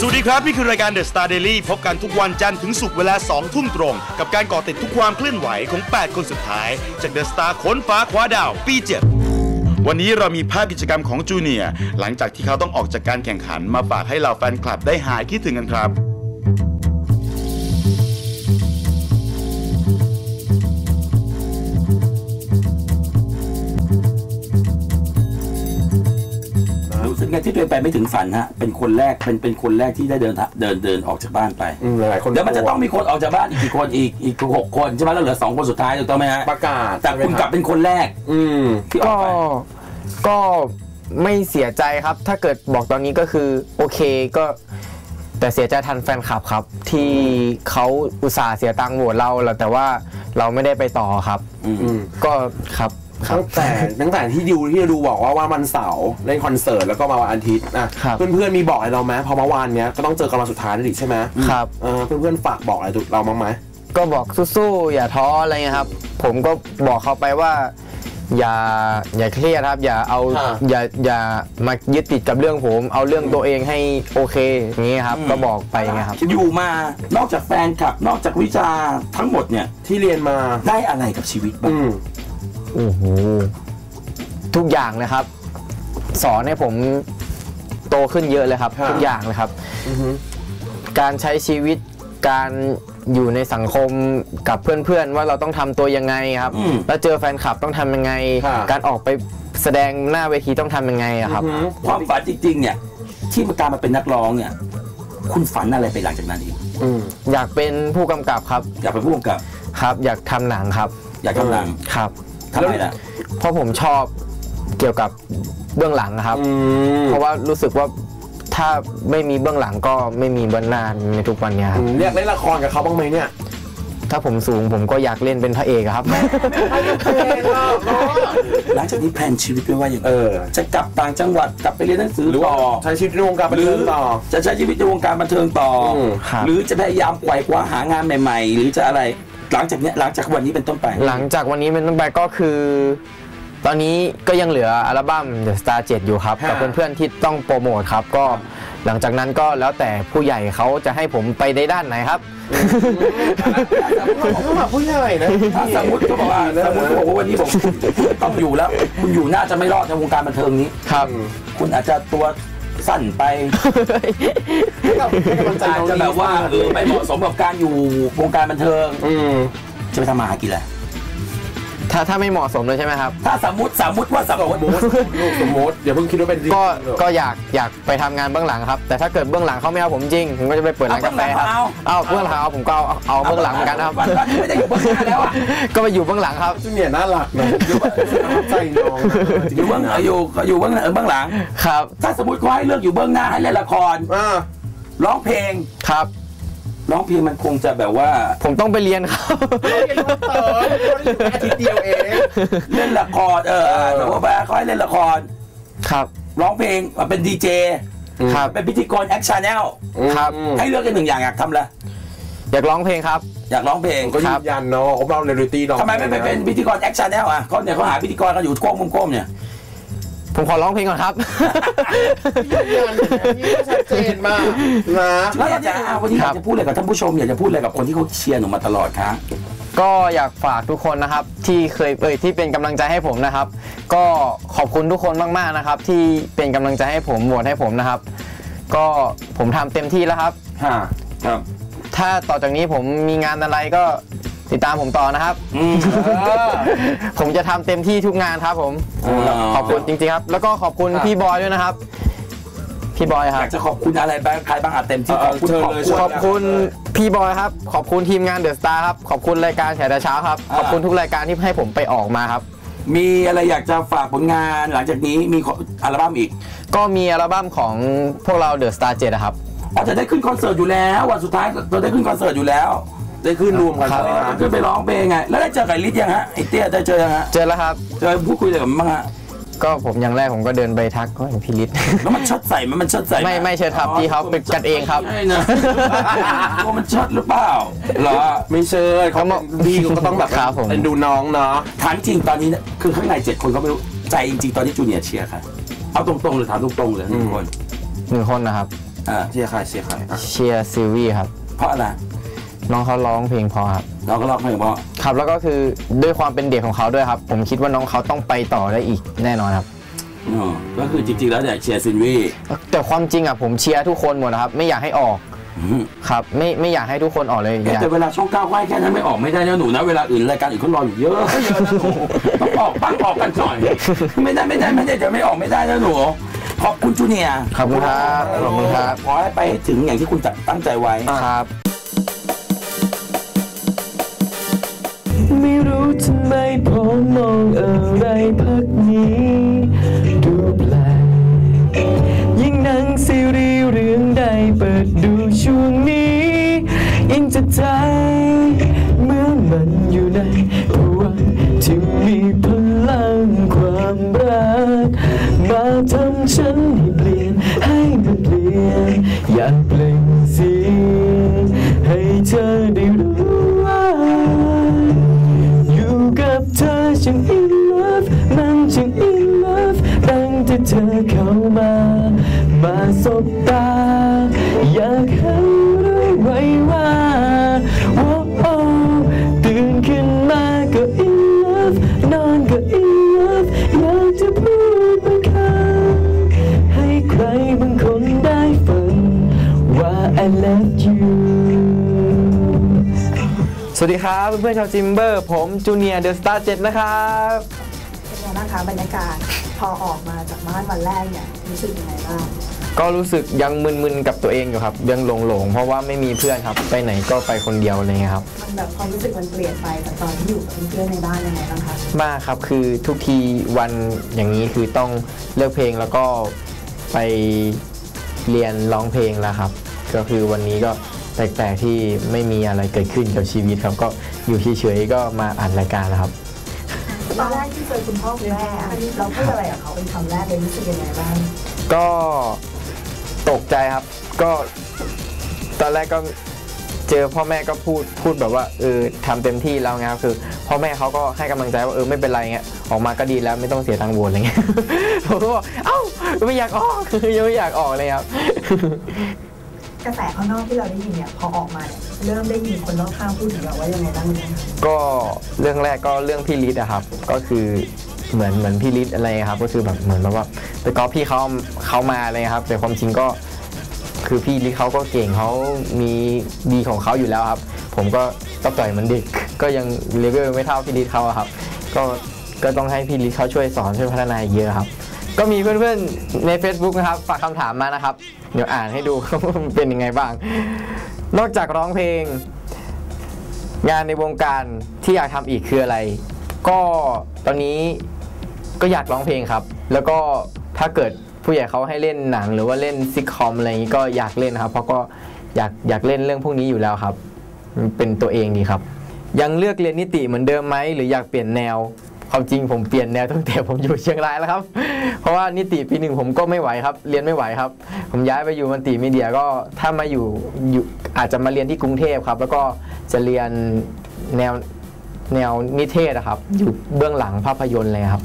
สวัสดีครับนี่คือรายการ The Star Daily พบกันทุกวันจันทร์ถึงศุกร์เวลา 2 ทุ่มตรง กับการก่อติดทุกความเคลื่อนไหวของ 8 คนสุดท้าย จาก The Star ค้นฟ้าคว้าดาว ปี 7 วันนี้เรามีภาพกิจกรรมของจูเนียร์หลังจากที่เขาต้องออกจากการแข่งขันมาฝากให้เหล่าแฟนคลับได้หายคิดถึงกันครับ รู้สึกไงที่ตัวเองไปไม่ถึงฝันฮะเป็นคนแรกเป็นเป็นคนแรกที่ได้เดินทางเดินเดินออกจากบ้านไป อืมหลายๆคนเดี๋ยวมันจะต้องมีคนออกจากบ้านอีกกี่คนอีกอีกหกคนใช่ไหมแล้วเหลือสองคนสุดท้ายถูกต้องไหมฮะประกาศแต่คุณกลับเป็นคนแรกอืมที่ออก็กไปก็ไม่เสียใจครับ ถ้าเกิดบอกตอนนี้ก็คือโอเคก็ แต่เสียใจทันแฟนคลับครับ ที่เขาอุตส่าห์เสียตังค์โหวตเราแล้วแต่ว่าเราไม่ได้ไปต่อครับ อืมอืมก็ครับครับ ตั้งแต่ตั้งแต่ที่ดูที่ดูบอกว่าวันเสาร์เล่นคอนเสิร์ตแล้วก็มาวันอาทิตย์นะครับเพื่อนๆมีบอกอะไรเราไหมพอเมื่อวานเนี้ยก็ต้องเจอกันวันสุดท้ายนั่นอีกใช่ไหมครับ เออเพื่อนๆฝากบอกอะไรเราบ้างไหมก็บอกสู้ๆอย่าท้ออะไรเงี้ยครับ ผมก็บอกเขาไปว่า อย่าอย่าเครียดครับ อย่าเอาอย่าอย่ามายึดติดกับเรื่องผม เอาเรื่องตัวเองให้โอเคอย่างงี้ครับ ก็บอกไปอย่างเงี้ยครับอยู่มานอกจากแฟนคลับ นอกจากวิชาทั้งหมดเนี่ยที่เรียนมาได้อะไรกับชีวิตบ้างอืม โอ้โหทุกอย่างเลยครับ สอนให้ผมโตขึ้นเยอะเลยครับครับทุกอย่างเลยครับอือฮึการใช้ชีวิตการอยู่ในสังคมกับเพื่อนๆ ว่าเราต้องทำตัวยังไงครับอืมแล้วเจอแฟนคลับต้องทำยังไงค่ะการออกไปแสดงหน้าเวทีต้องทำยังไงอะครับอือฮึความฝันจริงๆ เนี่ย ที่มาการมาเป็นนักร้องเนี่ย คุณฝันอะไรไปหลังจากนั้นอีกอืมอยากเป็นผู้กำกับครับ อยากเป็นผู้กำกับครับ อยากทำหนังครับ อยากทำหนังครับ ทำไมล่ะเพราะผมชอบเกี่ยวกับเบื้องหลังครับอืมเพราะว่ารู้สึกว่าถ้าไม่มีเบื้องหลังก็ไม่มีเบื้องหน้าในทุกวันเนี้ยคอืรับมเรียกเล่นละครกับเขาบ้างไหมเนี่ย ถ้าผมสูงผมก็อยากเล่นเป็นพระเอกอะครับ หลังจากนี้แผนชีวิตไว้ว่าอย่างไรเออ จะกลับต่างจังหวัดกลับไปเรียนหนังสือหรือว่าต่อใช้ชีวิตในวงการบันหรืเทิองต่อ จะใช้ชีวิตในวงการบันเทิงต่ออมครับ หรือจะพยายามไขว่คว้าหางานใหม่ ๆ หรือจะอะไร หลังจากเนี้ยหลังจากวันนี้เป็นต้นไป หลังจากวันนี้เป็นต้นไปก็คือ ตอนนี้ก็ยังเหลืออัลบั้ม The Star 7 อยู่ครับ กับเพื่อนๆที่ต้องโปรโมทครับ ก็หลังจากนั้นก็แล้วแต่ผู้ใหญ่เขาจะให้ผมไปในด้านไหนครับเขาแบบผู้ใหญ่นะถ้าสมมติเขาบอกว่าสมมติเขาบอกว่าวันนี้บอกคุณคุณต้องอยู่แล้ว คุณอยู่น่าจะไม่รอดในวงการบันเทิงนี้ครับ คุณอาจจะตัว สั้นไปให้กำลังใจอาจน้องจะแบบว่าเออไม่เหมาะสมกับการอยู่วงการบันเทิงอืมจะไปทำมาหากินแหละ ถ้าถ้าไม่เหมาะสมเลยใช่ไหมครับ ถ้าสมมติสมมติว่าสมสมมติมติลูกสมมติอย่าเพิ่งคิดว่าเป็นจริงก็ก็อยากอยากไปทำงานเบื้องหลังครับ แต่ถ้าเกิดเบื้องหลังเขาไม่เอาผมจริงผมก็จะไปเปิดร้านกาแฟครับเอาเอาเบื้องหลังเอาผมก็เอาเอาเบื้องหลังเหมือนกันครับวันๆไม่ได้อยู่เบื้องหน้าแล้วอะก็ไปอยู่เบื้องหลังครับจูเนียร์น่ารักนะใจน้องอยู่เบื้องอยู่อยู่เบื้องเบื้องหลังครับ ถ้าสมมติเขาให้เลือกอยู่เบื้องหน้าให้เล่นละครอ่าร้องเพลงครับ ร้องเพลงมันคงจะแบบว่า ผมต้องไปเรียนครับเติร์อาทิตย์เดียวเอง เล่นละครเออเออแต่ว่าแบบเขาให้เล่นละคร ครับ ร้องเพลงมาเป็นดีเจครับ เป็นพิธีกรแอคชั่นแนลครับ ให้เลือกกันหนึ่งอย่างอยากทำอะไรอยากร้องเพลงครับอยากร้องเพลงก็ยืนยันเนาะเขาเราเรลิตี้น้องทำไมไม่ไปเป็นพิธีกรแอคชั่นแนลอะเขาเนี่ยเขาหาพิธีกรกันอยู่ก้มก้มๆเนี่ย ผมขอร้องเพลงก่อนครับยืนยันนี่ก็ชัดเจนมากนะแล้วอยากจะวันนี้อยากจะพูดอะไรกับท่านผู้ชมอยากจะพูดอะไรกับคนที่เขาเชียร์หนูมาตลอดครับก็อยากฝากทุกคนนะครับที่เคยเอ่ยที่เป็นกำลังใจให้ผมนะครับ ก็ขอบคุณทุกคนมากๆนะครับ ที่เป็นกำลังใจให้ผมโหวตให้ผมนะครับ ก็ผมทำเต็มที่แล้วครับค่ะครับ ถ้าต่อจากนี้ผมมีงานอะไรก็ ติดตามผมต่อนะครับอืมผมจะทำเต็มที่ทุกงานครับผมอ๋อขอบคุณจริงๆครับ แล้วก็ขอบคุณพี่บอยด้วยนะครับ พี่บอยคอรับยากจะขอบคุณอะไรบ้างใครบ้างอะเต็มที่เอขออบคุณเชิญขอบเลยคุณขอบคุณพี่บอยครับ ขอบคุณทีมงานเดอะสตาร์ครับ ขอบคุณรายการแฉแต่เช้าครับ อ่า ขอบคุณทุกรายการที่ให้ผมไปออกมาครับ มีอะไรอยากจะฝากผลงานหลังจากนี้มีอัลบั้มอีกก็มีอัลบั้มของพวกเราเดอะสตาร์เจ็นะครับ อ๋อจะได้ขึ้นคอนเสิร์ตอยู่แล้ววันสุดท้ายเราได้ขึ้นคอนเสิร์ตอยู่แล้ว ได้ขึ้นรวมกันครัใช่บไหมเออคะขึ้นไปร้องเพลงไง แล้วได้เจอกับลิศยังฮะไอเตี้ยได้เจอยังฮะเจอแล้วครับ เจอพูดคุยอะไรกับมันบ้างฮะ ก็ผมอย่างแรกผมก็เดินไปทักก็เห็นพี่ฤทธิ์แล้วมันช็อตใส่ไหมันมันช็อตใส่หไม่ไม่เชิญครับพี่เขาเป็นกันเองครับ ใช่นะตัวมันช็อตหรือเปล่าเหรอไม่เชิญเขาเขาบมาอกดีก็ต้องแบบครับผม เป็นดูน้องเนาะถามจริงตอนนี้เนี่ยคือข้างในเจ็ดคนเขาไม่รู้ใจจริงๆตอนนี้จูเนียร์เชียร์ใครเอาตรงๆเลยถามตรงๆเลยหนึ่งคนหนึ่งคนนะครับ อ่าเชียร์ใครเชียร์ใครอะเชียร์ซิลวี่ครับ เพราะอะไร น้องเขาร้องเพลงเพอครับเราก็ร้องเพลงเพราะครับ แล้วก็คือด้วยความเป็นเด็กของเขาด้วยครับ ผมคิดว่าน้องเขาต้องไปต่อได้อีกแน่นอนครับ อ๋อก็คือจริงๆแล้วเนี่ยเชียร์ซินวี่แต่ความจริงอะผมเชียร์ทุกคนหมดนะครับ ไม่อยากให้ออกอืมครับ ไม่ไม่อยากให้ทุกคนออกเลยอเอ๊ะยาก แต่เวลาช่องเก้าไหวแค่นั้นไม่ออกไม่ได้นะหนูนะเวลาอื่นรายการอื่นเขารออยู่เยอะเยอะนะหนูต้องออกบ้างออกกันหน่อยไม่ได้ไม่ได้ไม่ได้จะไม่ออกไม่ได้นะหนูขอบคุณจูเนียร์ขอบคุณครับขอบคุณครับ ขอให้ไปให้ถึงอย่างที่คุณตั้งใจไว้ ครับ ไม่รู้ทำไมผมมองอะไรพักนี้ ดูแปลกยิ่งหนังซีรีส์เรื่องใดเปิดดูช่วงนี้ ยิ่งจะใจเหมื่อนมันอยู่ในภวังที่มีพลังความรัก มาทำฉันให้เปลี่ยนให้มันเปลี่ยน อยากเปล่งเสียงให้เธอได้ ตั้งแต่เธอเข้ามา มาสบตา อยากให้รู้ไว้ว่าโอ้โอ้ตื่นขึ้นมาก็ in love นอนก็ in love อยากจะพูดบางคำให้ใครบางคนได้ฟังว่า I love you สวัสดีครับ เพื่อนๆชาวจิมเบอร์ ผมจูเนียร์เดอะสตาร์เจ็ดนะครับ นไงบ้างคะบรรยากาศพอออกมาจากบ้านวันแรกเนี่ยรู้สึกยังไงบ้างก็รู้สึกยังมึนๆกับตัวเองอยู่ครับยังหลงๆ เพราะว่าไม่มีเพื่อนครับ ไปไหนก็ไปคนเดียวอะไรเงี้ยครับ มันแบบความรู้สึกมันเปลี่ยนไปจากตอนที่อยู่กับเพื่อนๆในบ้านยังไงบ้างคะมากครับคือทุกทีวันอย่างนี้คือต้องเลือกเพลงแล้วก็ไปเรียนร้องเพลงแล้วครับ ก็คือวันนี้ก็แปลกๆที่ไม่มีอะไรเกิดขึ้นกับชีวิตครับ ก็อยู่เฉยๆก็มาอ่านรายการแล้วครับ ตอนแรกที่เจอคุณพ่อคุณแม่อะเราพูดอะไรกับเขาเป็นคำแรกเลยรู้สึกยังไงบ้างก็ตกใจครับ ก็ตอนแรกก็เจอพ่อแม่ก็พูดพูดแบบว่าเออทำเต็มที่แล้วไงครับคือ พ่อแม่เขาก็ให้กำลังใจว่าเออไม่เป็นไรเงี้ยออกมาก็ดีแล้วไม่ต้องเสียตังค์บวชอะไรเงี้ยผมก็บอกเอ้าไม่อยากออกยังไม่อยากออกเลยครับ กระแสข้างนอกที่เราได้ยินเนี่ยพอออกมาเนี่ยเริ่มได้ยินคนรอบข้างพูดถึงเราว่ายังไงบ้างเนี่ยก็เรื่องแรกก็เรื่องพี่ลิศอะครับ ก็คือเหมือนเหมือนพี่ลิศอะไรครับ ก็คือแบบเหมือนแบบว่าไปก๊อปพี่เขาเขามาอะไรครับ แต่ความจริงก็คือพี่ลิศเขาก็เก่งเขามีดีของเขาอยู่แล้วครับ ผมก็ต้องต่อยเหมือนเด็ก ก็ยังเลเวลไม่เท่าพี่ลิศเขาครับ ก็ก็ต้องให้พี่ลิศเขาช่วยสอนช่วยพัฒนาเยอะครับ ก็มีเพื่อนๆใน Facebook นะครับฝากคำถามมานะครับ เดี๋ยวอ่านให้ดูมันเป็นยังไงบ้าง นอกจากร้องเพลง งานในวงการที่อยากทำอีกคืออะไร ก็ตอนนี้ก็อยากร้องเพลงครับ แล้วก็ถ้าเกิดผู้ใหญ่เขาให้เล่นหนัง หรือว่าเล่นซิทคอมอะไรอย่างนี้ก็อยากเล่นครับ เพราะก็อยากอยากเล่นเรื่องพวกนี้อยู่แล้วครับ เป็นตัวเองดีครับ ยังเลือกเรียนนิติเหมือนเดิมไหมหรืออยากเปลี่ยนแนว ความจริงผมเปลี่ยนแนวตั้งแต่ผมอยู่เชียงรายแล้วครับ เพราะว่านิติปีหนึ่งผมก็ไม่ไหวครับ เรียนไม่ไหวครับ ผมย้ายไปอยู่มันติมีเดียก็ถ้ามาอยู่อยู่อาจจะมาเรียนที่กรุงเทพครับ แล้วก็จะเรียนแนวแนวนิเทศอะครับ อยู่เบื้องหลังภาพยนตร์เลยครับ